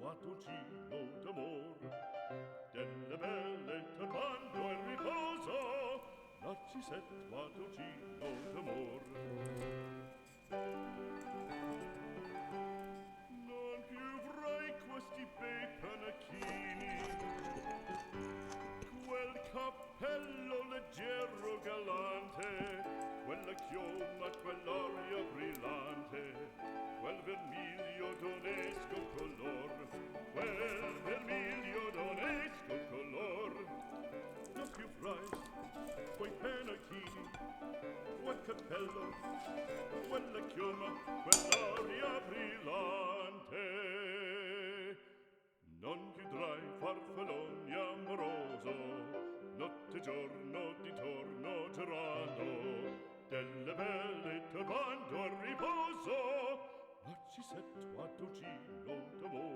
mattuccino d'amor delle belle turbando il riposo narciset mattuccino d'amor non più avrai questi bei panacchini quel cappello leggero galante quella chioma quell'orio brillante cappello, quella chioma, quell'aria brillante. Non chiudrai farfalloni amoroso, notte e giorno d'intorno girando, delle belle turbando a riposo, ma ci setto a dolcino d'amore.